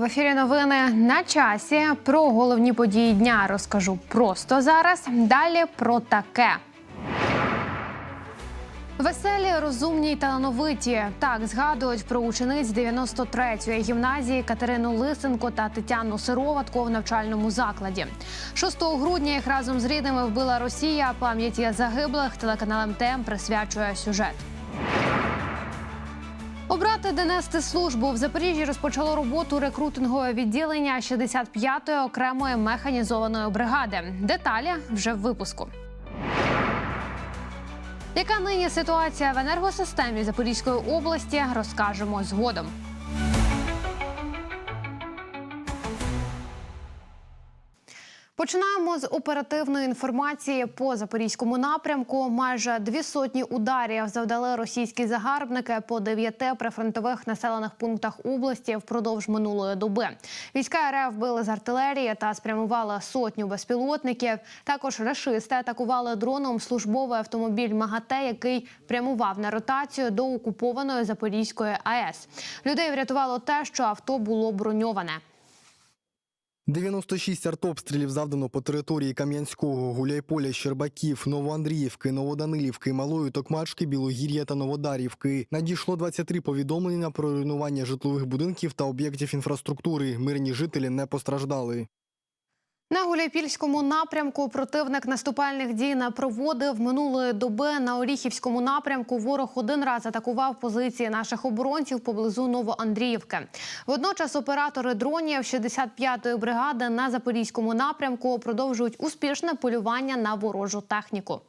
в ефірі новини на часі. Про головні події дня розкажу просто зараз. Далі про таке. Веселі, розумні й талановиті так згадують про учениць 93-ї гімназії Катерину Лисенко та Тетяну Сироватко в навчальному закладі. 6 грудня їх разом з рідними вбила Росія. Пам'яті загиблих телеканал МТМ присвячує сюжет. Обрати де нести службу в Запоріжжі розпочало роботу рекрутингове відділення 65-ї окремої механізованої бригади. Деталі вже в випуску. Яка нині ситуація в енергосистемі Запорізької області, розкажемо згодом. Починаємо з оперативної інформації по запорізькому напрямку. Майже дві сотні ударів завдали російські загарбники по дев'яти прифронтових населених пунктах області впродовж минулої доби. Війська РФ били з артилерії та спрямували сотню безпілотників. Також рашисти атакували дроном службовий автомобіль МАГАТЕ, який прямував на ротацію до окупованої Запорізької АЕС. Людей врятувало те, що авто було броньоване. 96 артобстрілів завдано по території Кам'янського, Гуляйполя, Щербаків, Новоандріївки, Новоданилівки, Малої Токмачки, Білогір'я та Новодарівки. Надійшло 23 повідомлення про руйнування житлових будинків та об'єктів інфраструктури. Мирні жителі не постраждали. На Гуляйпільському напрямку противник наступальних дій не проводив минулої доби. На Оріхівському напрямку ворог один раз атакував позиції наших оборонців поблизу Новоандріївки. Водночас оператори дронів 65-ї бригади на запорізькому напрямку продовжують успішне полювання на ворожу техніку.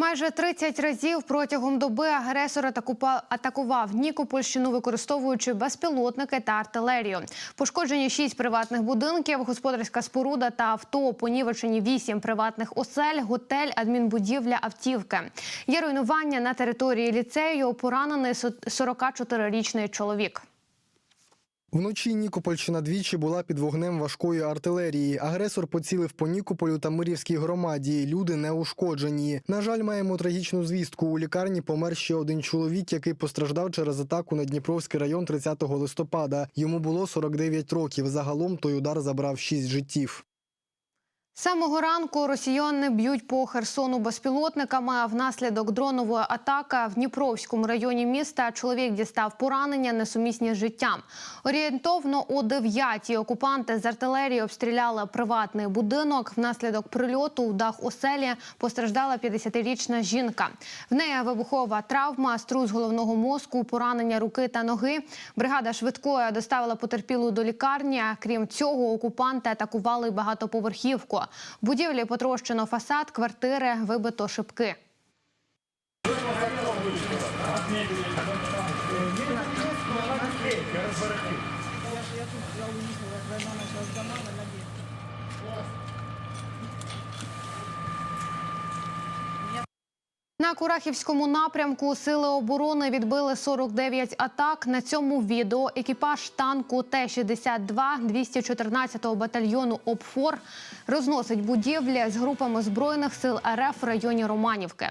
Майже 30 разів протягом доби агресор атакував Нікопольщину, використовуючи безпілотники та артилерію. Пошкоджені 6 приватних будинків, господарська споруда та авто. Понівечені 8 приватних осель, готель, адмінбудівля, автівки. Є руйнування на території ліцею. Поранений со- 44-річний чоловік. Вночі Нікопольщина двічі була під вогнем важкої артилерії. Агресор поцілив по Нікополю та Мирівській громаді. Люди не ушкоджені. На жаль, маємо трагічну звістку. У лікарні помер ще один чоловік, який постраждав через атаку на Дніпровський район 30 листопада. Йому було 49 років. Загалом той удар забрав 6 життів. Самого ранку росіяни б'ють по Херсону безпілотниками. А внаслідок дронової атаки в Дніпровському районі міста чоловік дістав поранення несумісні з життям. Орієнтовно о 9-й окупанти з артилерії обстріляли приватний будинок. Внаслідок прильоту у дах оселі постраждала 50-річна жінка. В неї вибухова травма, струс головного мозку, поранення руки та ноги. Бригада швидкої доставила потерпілу до лікарні. Крім цього, окупанти атакували багатоповерхівку. Будівлі потрощено фасад, квартири, вибито шибки. На Курахівському напрямку сили оборони відбили 49 атак. На цьому відео екіпаж танку Т-62 214-го батальйону ОПФОР розносить будівлі з групами збройних сил РФ в районі Романівки.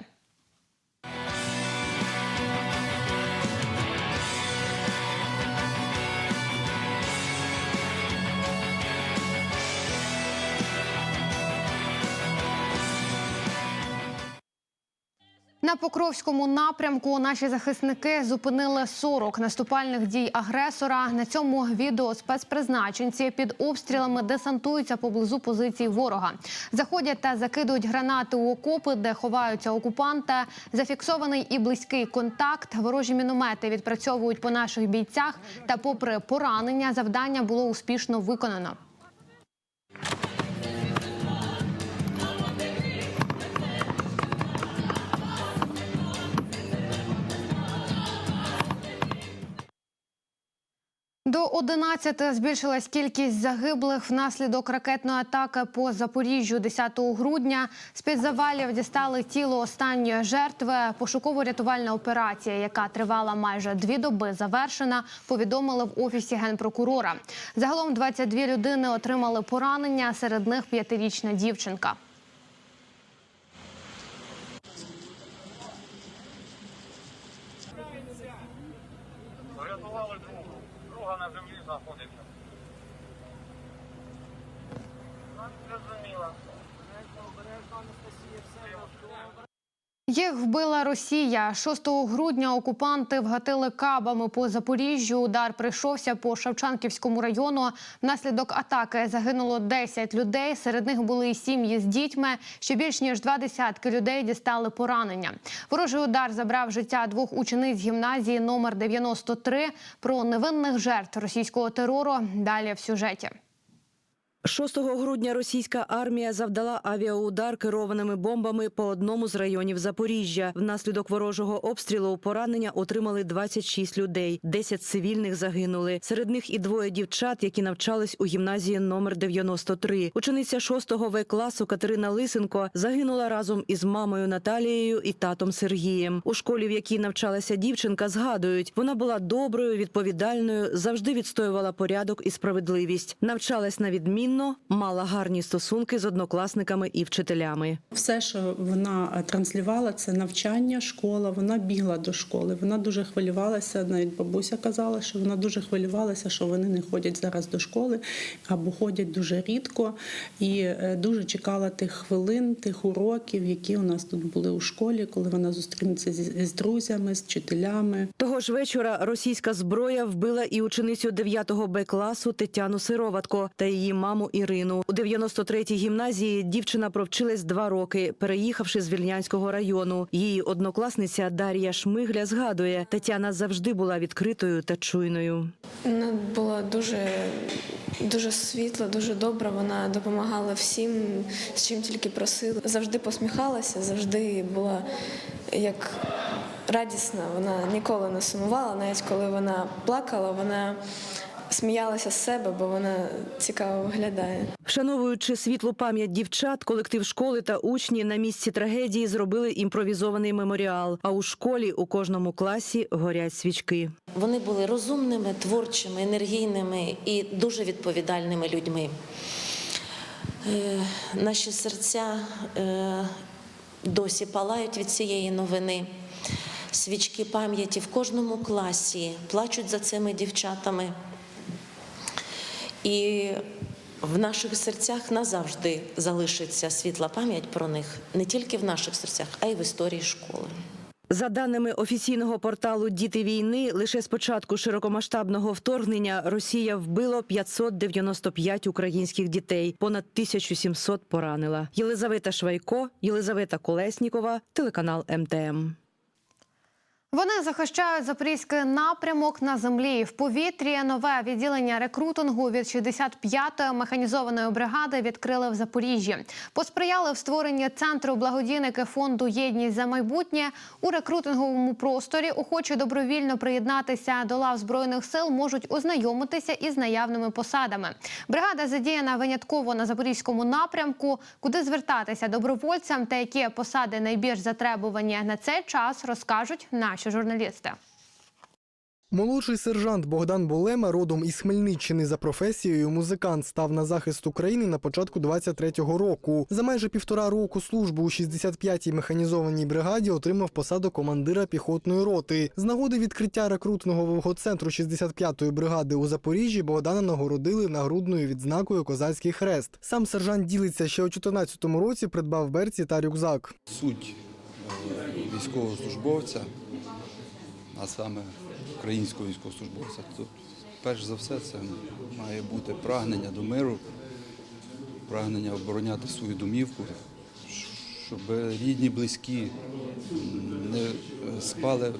На Покровському напрямку наші захисники зупинили 40 наступальних дій агресора. На цьому відео спецпризначенці під обстрілами десантуються поблизу позицій ворога. Заходять та закидують гранати у окопи, де ховаються окупанти. Зафіксований і близький контакт. Ворожі міномети відпрацьовують по наших бійцях. Та, попри поранення, завдання було успішно виконано. До 11 збільшилась кількість загиблих внаслідок ракетної атаки по Запоріжжю 10 грудня. З-під завалів дістали тіло останньої жертви. Пошуково-рятувальна операція, яка тривала майже дві доби, завершена. Повідомили в офісі генпрокурора. Загалом 22 людини отримали поранення. Серед них п'ятирічна дівчинка. Врятували другу. Друга на землі знаходиться. Зрозуміло. Їх вбила Росія. 6 грудня окупанти вгатили кабами по Запоріжжю. Удар прийшовся по Шевченківському району. Внаслідок атаки загинуло 10 людей. Серед них були сім'ї з дітьми. Ще більш ніж два десятки людей дістали поранення. Ворожий удар забрав життя двох учениць гімназії номер 93. Про невинних жертв російського терору далі в сюжеті. 6 грудня російська армія завдала авіаудар керованими бомбами по одному з районів Запоріжжя. Внаслідок ворожого обстрілу поранення отримали 26 людей. 10 цивільних загинули. Серед них і двоє дівчат, які навчались у гімназії номер 93. Учениця 6-го В класу Катерина Лисенко загинула разом із мамою Наталією і татом Сергієм. У школі, в якій навчалася дівчинка, згадують, вона була доброю, відповідальною, завжди відстоювала порядок і справедливість. Навчалась на відмінно, мала гарні стосунки з однокласниками і вчителями. Все, що вона е, транслювала, це навчання, школа. Вона бігла до школи. Вона дуже хвилювалася. Навіть бабуся казала, що вона дуже хвилювалася, що вони не ходять зараз до школи або ходять дуже рідко, і е, дуже чекала тих хвилин, тих уроків, які у нас тут були у школі, коли вона зустрінеться з, друзями, з вчителями. Того ж вечора російська зброя вбила і ученицю 9-го Б класу Тетяну Сироватко та її маму Ірину. У 93-й гімназії дівчина провчилась два роки, переїхавши з Вільнянського району. Її однокласниця Дар'я Шмигля згадує, Тетяна завжди була відкритою та чуйною. Вона була дуже, дуже світла, дуже добра. Вона допомагала всім, з чим тільки просила. Завжди посміхалася, завжди була як радісна. Вона ніколи не сумувала, навіть коли вона плакала, вона сміялася з себе, бо вона цікаво виглядає. Вшановуючи світлу пам'ять дівчат, колектив школи та учні на місці трагедії зробили імпровізований меморіал. А у школі у кожному класі горять свічки. Вони були розумними, творчими, енергійними і дуже відповідальними людьми. Е, Наші серця е, досі палають від цієї новини. Свічки пам'яті в кожному класі плачуть за цими дівчатами. І в наших серцях назавжди залишиться світла пам'ять про них не тільки в наших серцях, а й в історії школи. За даними офіційного порталу Діти війни, лише з початку широкомасштабного вторгнення Росія вбило 595 українських дітей, понад 1700 поранила. Єлизавета Швайко, Єлизавета Колеснікова, телеканал МТМ. Вони захищають запорізький напрямок на землі. В повітрі нове відділення рекрутингу від 65-ї механізованої бригади відкрили в Запоріжжі. Посприяли в створенні центру благодійники фонду Єдність за майбутнє у рекрутинговому просторі. Охочі добровільно приєднатися до лав збройних сил можуть ознайомитися із наявними посадами. Бригада задіяна винятково на запорізькому напрямку. Куди звертатися добровольцям та які посади найбільш затребувані на цей час, розкажуть наші журналісти. Молодший сержант Богдан Болема, родом із Хмельниччини за професією, музикант став на захист України на початку 23-го року. За майже півтора року служби у 65-й механізованій бригаді отримав посаду командира піхотної роти. З нагоди відкриття рекрутингового центру 65-ї бригади у Запоріжжі Богдана нагородили нагрудною відзнакою Козацький хрест. Сам сержант ділиться, ще у 14-му році придбав берці та рюкзак. суть е, військовослужбовця, а саме українського військовослужбовця, то перш за все це має бути прагнення до миру, прагнення обороняти свою домівку, щоб рідні, близькі не спали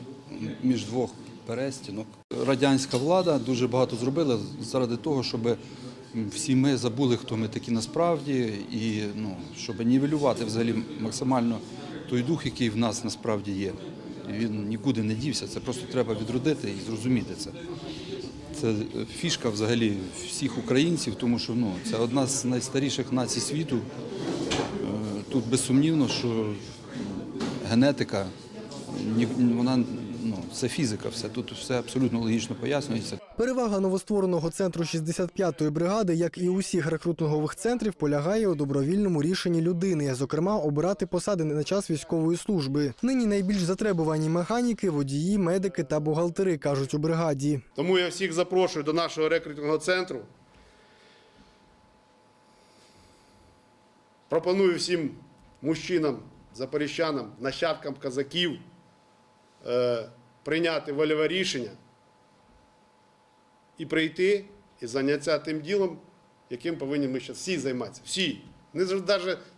між двох перестінок. Радянська влада дуже багато зробила заради того, щоб всі ми забули, хто ми такі насправді, і ну, щоб нівелювати взагалі максимально той дух, який в нас насправді є. Він нікуди не дівся, це просто треба відродити і зрозуміти це. Це фішка взагалі всіх українців, тому що ну, це одна з найстаріших націй світу. Е, Тут безсумнівно, що генетика, вона ну, це фізика, все тут все абсолютно логічно пояснюється. Перевага новоствореного центру 65-ї бригади, як і усіх рекрутингових центрів, полягає у добровільному рішенні людини, зокрема, обирати посади на час військової служби. Нині найбільш затребувані механіки, водії, медики та бухгалтери кажуть у бригаді. Тому я всіх запрошую до нашого рекрутингового центру. Пропоную всім мужчинам, запоріжчанам, нащадкам казаків е, прийняти вольове рішення і прийти і зайнятися тим ділом, яким повинні ми зараз всі займатися. Всі.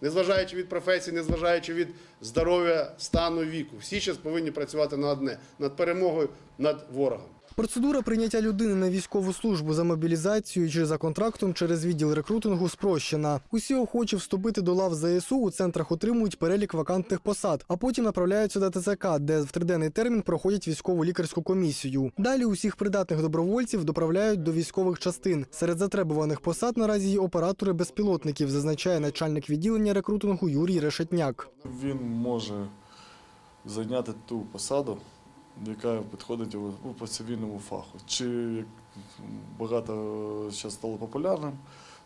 Незважаючи від професії, незважаючи від здоров'я, стану віку. Всі зараз повинні працювати на одне над перемогою над ворогом. Процедура прийняття людини на військову службу за мобілізацією чи за контрактом через відділ рекрутингу спрощена. Усі охочі вступити до лав ЗСУ у центрах отримують перелік вакантних посад, а потім направляються до ТЦК, де в триденний термін проходять військову лікарську комісію. Далі усіх придатних добровольців доправляють до військових частин. Серед затребуваних посад наразі є оператори безпілотників, зазначає начальник відділення рекрутингу Юрій Решетняк. Він може зайняти ту посаду, яка підходить по цивільному фаху. Чи як багато зараз стало популярним,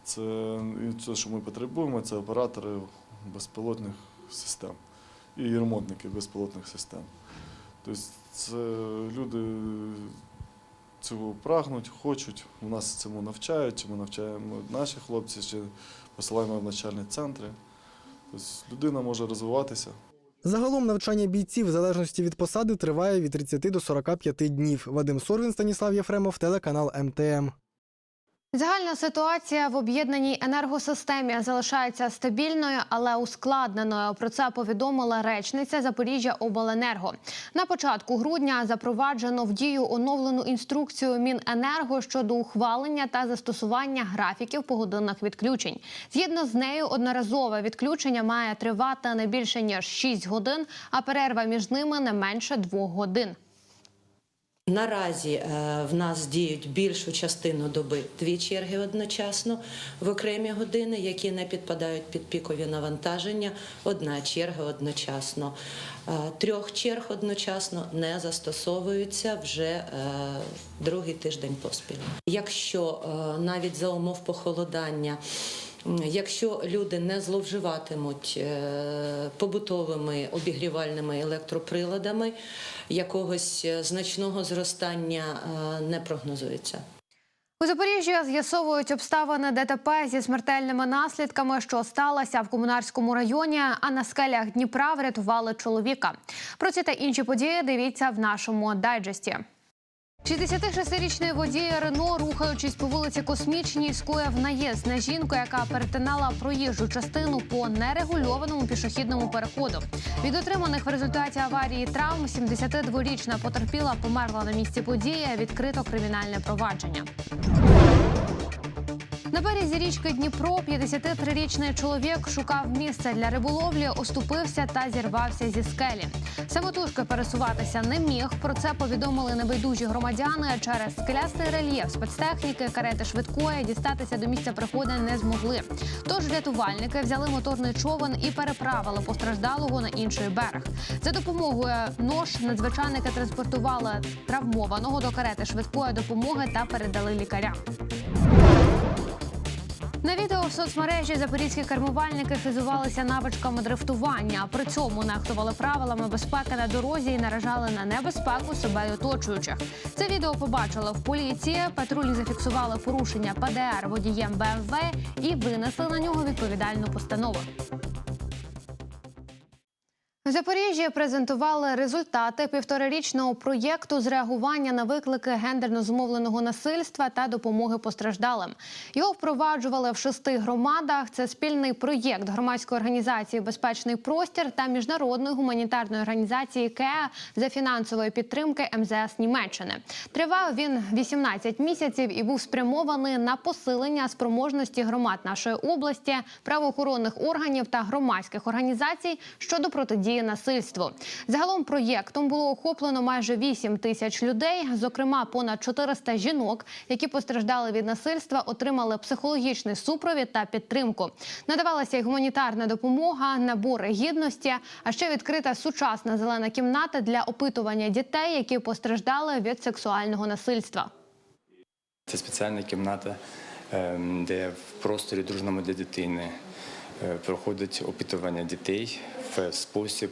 це і що ми потребуємо, це оператори безпілотних систем і ремонтники безпілотних систем. Тобто це люди цього прагнуть, хочуть. У нас цьому навчають, чи ми навчаємо наші хлопці, чи посилаємо в навчальні центри. Тобто людина може розвиватися. Загалом навчання бійців в залежності від посади триває від 30 до 45 днів. Вадим Сорвін, Станіслав Єфремов, телеканал МТМ. Загальна ситуація в об'єднаній енергосистемі залишається стабільною, але ускладненою. Про це повідомила речниця Запоріжжя Обленерго. На початку грудня запроваджено в дію оновлену інструкцію Міненерго щодо ухвалення та застосування графіків погодинних відключень. Згідно з нею, одноразове відключення має тривати не більше ніж 6 годин, а перерва між ними не менше 2 годин. Наразі е, в нас діють більшу частину доби дві черги одночасно в окремі години, які не підпадають під пікові навантаження. Одна черга одночасно. Е, Трьох черг одночасно не застосовуються вже е, другий тиждень поспіль. Якщо навіть за умов похолодання Якщо люди не зловживатимуть е, побутовими обігрівальними електроприладами, якогось е, значного зростання е, не прогнозується. У Запоріжжі з'ясовують обставини ДТП зі смертельними наслідками, що сталося в комунарському районі. А на скелях Дніпра врятували чоловіка. Про ці та інші події дивіться в нашому дайджесті. 66-річний водій Рено, рухаючись по вулиці Космічній, скояв наїзд на жінку, яка перетинала проїжджу частину по нерегульованому пішохідному переходу. Від отриманих в результаті аварії травм 72-річна потерпіла померла на місці події. Відкрито кримінальне провадження. На березі річки Дніпро 53-річний чоловік шукав місце для риболовлі, оступився та зірвався зі скелі. Самотужки пересуватися не міг. Про це повідомили небайдужі громадяни. Через скелястий рельєф спецтехніки карети швидкої дістатися до місця приходу не змогли. Тож рятувальники взяли моторний човен і переправили постраждалого на інший берег. За допомогою нож надзвичайники транспортували травмованого до карети швидкої допомоги та передали лікарям. На відео в соцмережі запорізькі кермувальники хизувалися навичками дрифтування. При цьому нехтували правилами безпеки на дорозі і наражали на небезпеку себе й оточуючих. Це відео побачили в поліції. Патрулі зафіксували порушення ПДР водієм БМВ і винесли на нього відповідальну постанову. В Запоріжжі презентували результати півторарічного проєкту з реагування на виклики гендерно зумовленого насильства та допомоги постраждалим. Його впроваджували в шести громадах. Це спільний проєкт громадської організації Безпечний простір та міжнародної гуманітарної організації КЕА за фінансової підтримки МЗС Німеччини. Тривав він 18 місяців і був спрямований на посилення спроможності громад нашої області, правоохоронних органів та громадських організацій щодо протидії насильству. Загалом проєктом було охоплено майже 8 тисяч людей. Зокрема, понад 400 жінок, які постраждали від насильства, отримали психологічний супровід та підтримку. Надавалася й гуманітарна допомога, набори гідності, а ще відкрита сучасна зелена кімната для опитування дітей, які постраждали від сексуального насильства. Це спеціальна кімната, ем, де в просторі дружному для дитини проходить опитування дітей в спосіб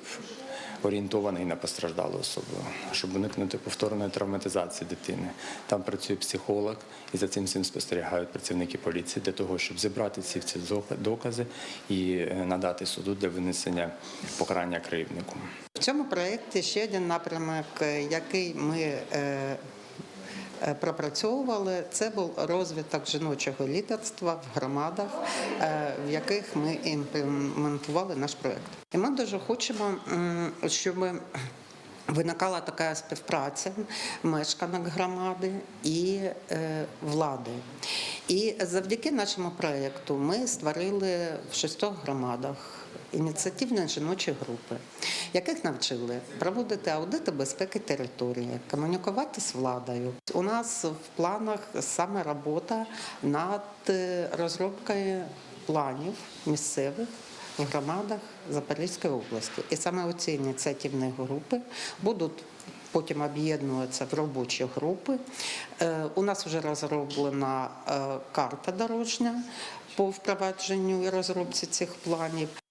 орієнтований на постраждалу особу, щоб уникнути повторної травматизації дитини. Там працює психолог, і за цим всім спостерігають працівники поліції для того, щоб зібрати ці всі зока- докази і е, надати суду для винесення покарання кривднику. В цьому проєкті ще один напрямок, е, який ми е, е, пропрацьовували, це був розвиток жіночого лідерства в громадах, е, в яких ми імплементували наш проєкт. І ми дуже хочемо, щоб виникала така співпраця мешканок громади і е, влади. І завдяки нашому проєкту ми створили в шістьох громадах ініціативні жіночі групи, яких навчили проводити аудити безпеки території, комунікувати з владою. У нас в планах саме робота над е, розробкою планів місцевих в громадах Запорізької області. І саме оці ініціативні групи будуть потім об'єднуватися в робочі групи. Е, У нас вже розроблена е, карта дорожня по впровадженню і розробці цих планів.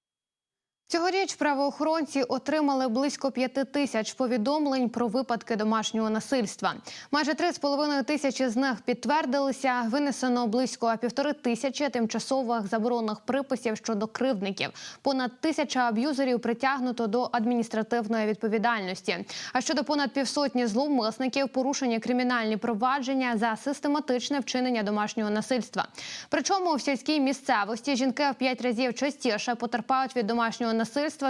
Цьогоріч правоохоронці отримали близько п'яти тисяч повідомлень про випадки домашнього насильства. Майже три з половиною тисячі з них підтвердилися. Винесено близько півтори тисячі тимчасових заборонених приписів щодо кривдників. Понад тисяча аб'юзерів притягнуто до адміністративної відповідальності. А щодо понад півсотні зловмисників порушені кримінальні провадження за систематичне вчинення домашнього насильства. Причому в сільській місцевості жінки в п'ять разів частіше потерпають від домашнього насильства,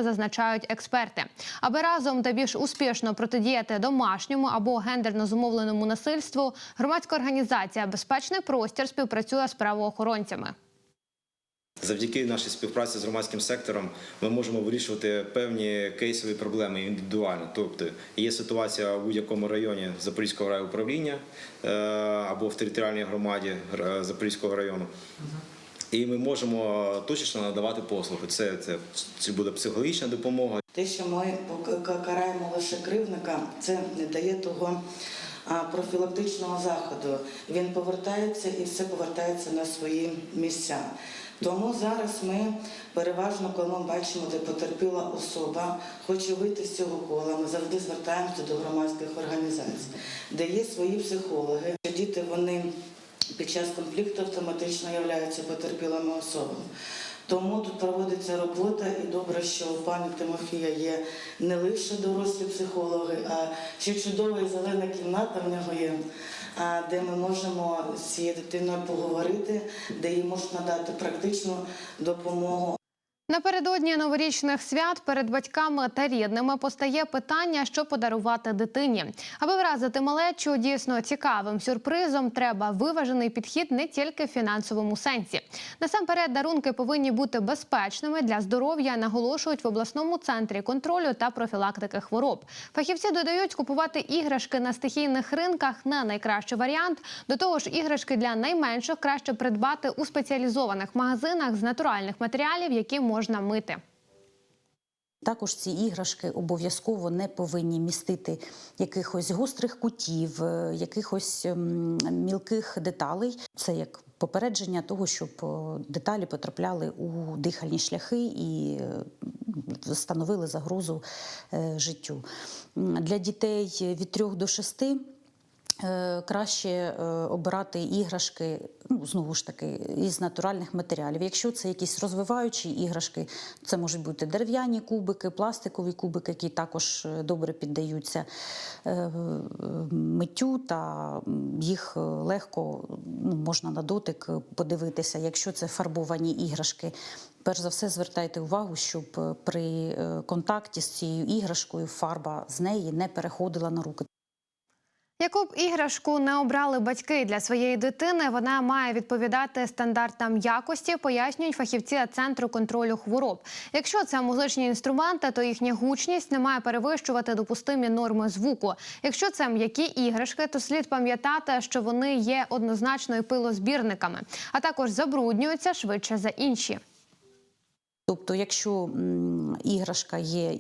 зазначають експерти. Аби разом та більш успішно протидіяти домашньому або гендерно зумовленому насильству, громадська організація Безпечний простір співпрацює з правоохоронцями. Завдяки нашій співпраці з громадським сектором ми можемо вирішувати певні кейсові проблеми індивідуально. Тобто є ситуація у будь-якому районі Запорізького райуправління е, або в територіальній громаді е, Запорізького району. І ми можемо точечно надавати послуги. Це, це, це буде психологічна допомога, Те, що ми караємо лише кривника, це не дає того профілактичного заходу. Він повертається і все повертається на свої місця. Тому зараз ми переважно, коли ми бачимо, де потерпіла особа, хоче вийти з цього кола, ми завжди звертаємося до громадських організацій, де є свої психологи. Діти вони під час конфлікту автоматично являються потерпілими особами. Тому тут проводиться робота, і добре, що у пані Тимофія є не лише дорослі психологи, а ще чудова і зелена кімната в нього є, де ми можемо з цією дитиною поговорити, де їй можуть надати практичну допомогу. Напередодні новорічних свят перед батьками та рідними постає питання, що подарувати дитині. Аби вразити малечу дійсно цікавим сюрпризом, треба виважений підхід не тільки в фінансовому сенсі. Насамперед, дарунки повинні бути безпечними для здоров'я, наголошують в обласному центрі контролю та профілактики хвороб. Фахівці додають, купувати іграшки на стихійних ринках не найкращий варіант. До того ж, іграшки для найменших краще придбати у спеціалізованих магазинах з натуральних матеріалів, які можна мити. Також ці іграшки обов'язково не повинні містити якихось гострих кутів, е, якихось ем, мілких деталей. Це як попередження того, щоб е, деталі потрапляли у дихальні шляхи і е, становили загрозу життю. Для дітей від 3 до 6 Е, Краще е, обирати іграшки, ну знову ж таки, із натуральних матеріалів. Якщо це якісь розвиваючі іграшки, це можуть бути дерев'яні кубики, пластикові кубики, які також е, добре піддаються е, миттю, та їх е, легко ну, можна на дотик е, подивитися. Якщо це фарбовані іграшки, перш за все звертайте увагу, щоб е, при е, контакті з цією іграшкою фарба з неї не переходила на руки. Яку б іграшку не обрали батьки для своєї дитини, вона має відповідати стандартам якості, пояснюють фахівці центру контролю хвороб. Якщо це музичні інструменти, то їхня гучність не має перевищувати допустимі норми звуку. Якщо це м'які іграшки, то слід пам'ятати, що вони є однозначно і пилозбірниками, а також забруднюються швидше за інші. Тобто, якщо іграшка є е,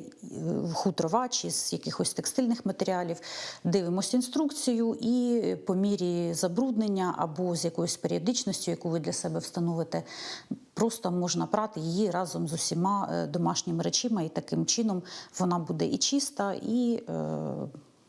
хутрова чи з якихось текстильних матеріалів, дивимося інструкцію і по мірі забруднення або з якоюсь періодичністю, яку ви для себе встановите, просто можна прати її разом з усіма е, домашніми речима, і таким чином вона буде і чиста, і е,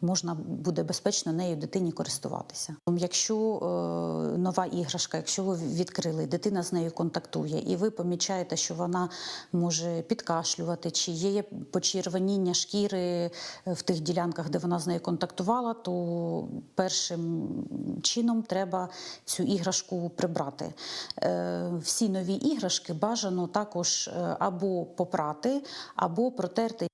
можна буде безпечно нею дитині користуватися. Якщо е, нова іграшка, якщо ви відкрили, дитина з нею контактує, і ви помічаєте, що вона може підкашлювати, чи є почервоніння шкіри е, в тих ділянках, де вона з нею контактувала, то першим чином треба цю іграшку прибрати. Е, всі нові іграшки бажано також або попрати, або протерти.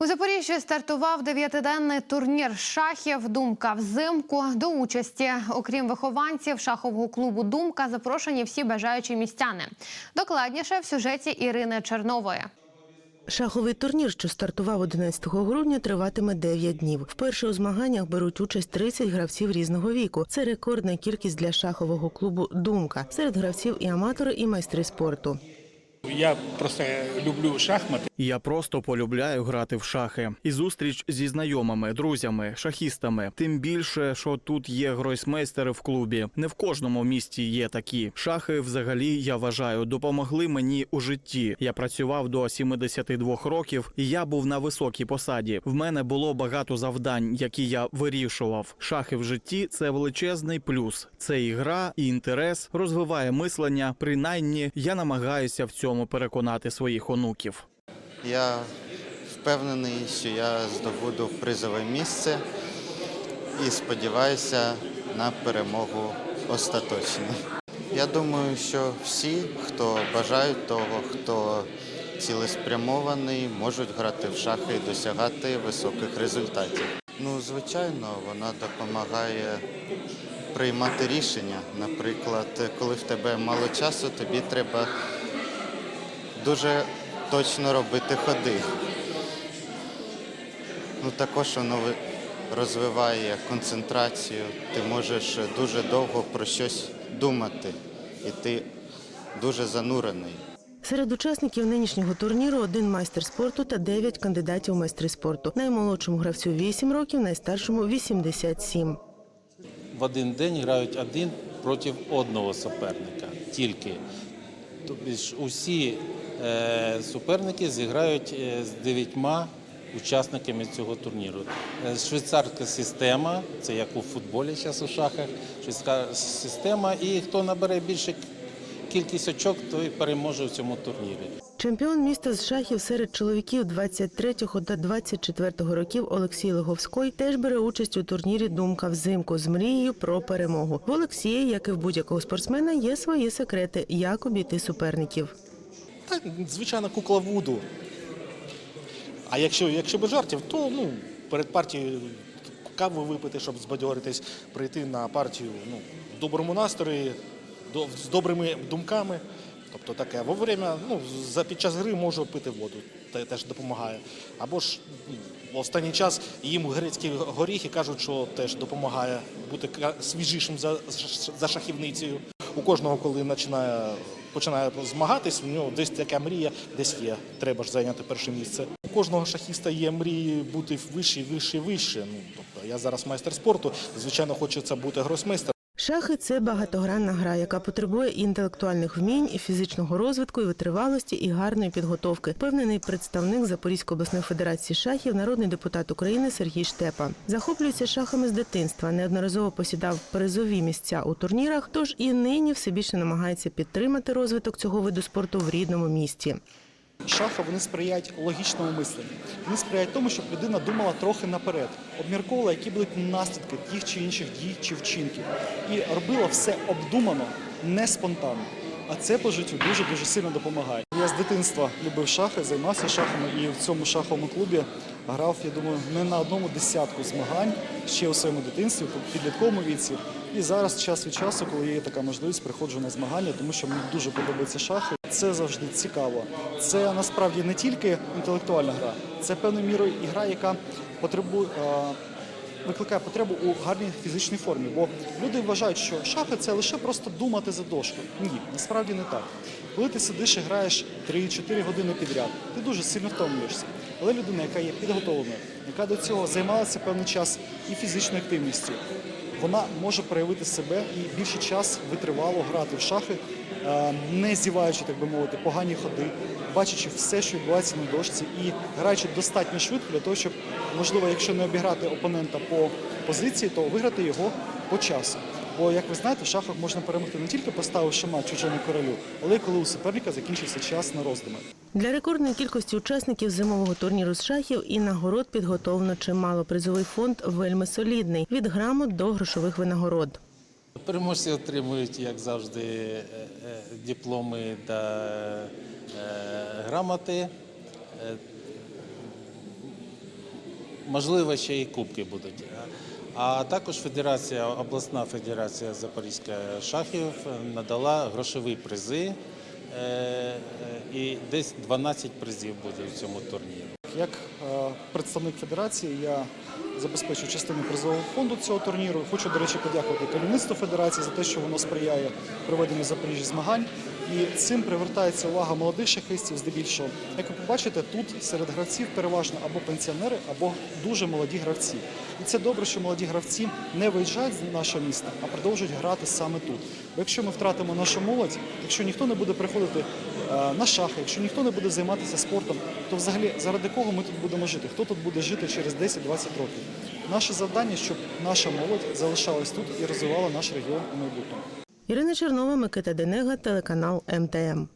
У Запоріжжі стартував дев'ятиденний турнір шахів Думка взимку. До участі, окрім вихованців шахового клубу Думка, запрошені всі бажаючі містяни. Докладніше в сюжеті Ірини Чернової. Шаховий турнір, що стартував 11 грудня, триватиме 9 днів. Вперше у змаганнях беруть участь 30 гравців різного віку. Це рекордна кількість для шахового клубу Думка. Серед гравців і аматори, і майстри спорту. Я просто люблю шахмати. Я просто полюбляю грати в шахи. І зустріч зі знайомими, друзями, шахістами. Тим більше, що тут є гройсмейстери в клубі. Не в кожному місті є такі. Шахи, взагалі, я вважаю, допомогли мені у житті. Я працював до 72 років, і я був на високій посаді. В мене було багато завдань, які я вирішував. Шахи в житті це величезний плюс. Це і гра, і інтерес розвиває мислення. Принаймні, я намагаюся в цьому переконати своїх онуків. Я впевнений, що я здобуду призове місце і сподіваюся на перемогу остаточно. Я думаю, що всі, хто бажають того, хто цілеспрямований, можуть грати в шахи і досягати високих результатів. Ну, звичайно, вона допомагає приймати рішення. Наприклад, коли в тебе мало часу, тобі треба дуже точно робити ходи. Ну, також воно розвиває концентрацію. Ти можеш дуже довго про щось думати, і ти дуже занурений. Серед учасників нинішнього турніру один майстер спорту та 9 кандидатів у майстри спорту. Наймолодшому гравцю 8 років, найстаршому 87. В один день грають один проти одного суперника. Тільки. Тобто ж усі суперники зіграють е, з дев'ятьма учасниками цього турніру. Е, Швейцарська система, це як у футболі зараз у шахах, швейцарська система, і хто набере більше кількість очок, той переможе в цьому турнірі. Чемпіон міста з шахів серед чоловіків 23-го та 24-го років Олексій Логовський теж бере участь у турнірі Думка взимку з мрією про перемогу. В Олексія, як і в будь-якого спортсмена, є свої секрети, як обійти суперників. Та, звичайно, кукла Вуду. А якщо, якщо без жартів, то ну, перед партією каву випити, щоб збадьоритись, прийти на партію ну, в доброму настрої, до, з добрими думками. Тобто таке. Во время, ну, за під час гри можу пити воду, те теж допомагає. Або ж ну, в останній час їм грецькі горіхи кажуть, що теж допомагає бути свіжішим за, за шахівницею. У кожного, коли починає, починає змагатись, у нього десь така мрія, десь є. Треба ж зайняти перше місце. У кожного шахіста є мрії бути вище, вище, вище. Ну, тобто я зараз майстер спорту, звичайно, хочеться бути гросмейстером. Шахи це багатогранна гра, яка потребує інтелектуальних вмінь, і фізичного розвитку, і витривалості, і гарної підготовки. Впевнений представник Запорізької обласної федерації шахів, народний депутат України Сергій Штепа. Захоплюється шахами з дитинства, неодноразово посідав призові місця у турнірах, тож і нині все більше намагається підтримати розвиток цього виду спорту в рідному місті. Шахи вони сприяють логічному мисленню. Вони сприяють тому, щоб людина думала трохи наперед, обмірковувала, які будуть наслідки тих чи інших дій чи вчинків. І робила все обдумано, не спонтанно. А це по життю дуже дуже сильно допомагає. Я з дитинства любив шахи, займався шахами і в цьому шаховому клубі грав, я думаю, не на одному десятку змагань ще у своєму дитинстві, в підлітковому віці. І зараз час від часу, коли є така можливість, приходжу на змагання, тому що мені дуже подобаються шахи. Це завжди цікаво. Це насправді не тільки інтелектуальна гра, це певною мірою і гра, яка потребує. е, викликає потребу у гарній фізичній формі. Бо люди вважають, що шахи це лише просто думати за дошкою. Ні, насправді не так. Коли ти сидиш і граєш 3-4 години підряд, ти дуже сильно втомлюєшся. Але людина, яка є підготовленою, яка до цього займалася певний час і фізичною активністю, вона може проявити себе і більший час витривало грати в шахи, не зіваючи, так би мовити, погані ходи, бачачи все, що відбувається на дошці, і граючи достатньо швидко для того, щоб, можливо, якщо не обіграти опонента по позиції, то виграти його по часу. Бо, як ви знаєте, в шахах можна перемогти не тільки поставивши мат чужому королю, але й коли у суперника закінчився час на роздуми. Для рекордної кількості учасників зимового турніру з шахів і нагород підготовлено чимало. Призовий фонд вельми солідний від грамот до грошових винагород. Переможці отримують, як завжди, е, е, дипломи та е, грамоти. Можливо, ще і кубки будуть. А також федерація, обласна федерація Запорізька шахів надала грошові призи. І десь 12 призів буде в цьому турнірі. Як представник федерації, я забезпечую частину призового фонду цього турніру. Хочу, до речі, подякувати керівництву федерації за те, що воно сприяє проведенню в Запоріжжі змагань. І цим привертається увага молодих шахистів здебільшого. Як ви побачите, тут серед гравців переважно або пенсіонери, або дуже молоді гравці. І це добре, що молоді гравці не виїжджають з нашого міста, а продовжують грати саме тут. Бо якщо ми втратимо нашу молодь, якщо ніхто не буде приходити е, на шахи, якщо ніхто не буде займатися спортом, то взагалі заради кого ми тут будемо жити? Хто тут буде жити через 10-20 років? Наше завдання, щоб наша молодь залишалась тут і розвивала наш регіон у майбутньому. Ірина Чернова, Микита Денега, телеканал МТМ.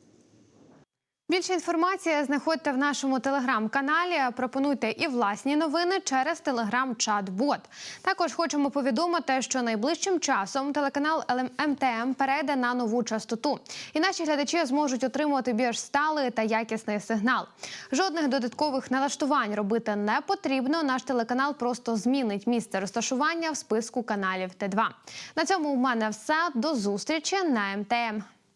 Більше інформації знаходьте в нашому телеграм-каналі. Пропонуйте і власні новини через телеграм-чат-бот. Також хочемо повідомити, що найближчим часом телеканал МТМ перейде на нову частоту, і наші глядачі зможуть отримувати більш сталий та якісний сигнал. Жодних додаткових налаштувань робити не потрібно. Наш телеканал просто змінить місце розташування в списку каналів Т2. На цьому у мене все. До зустрічі на МТМ.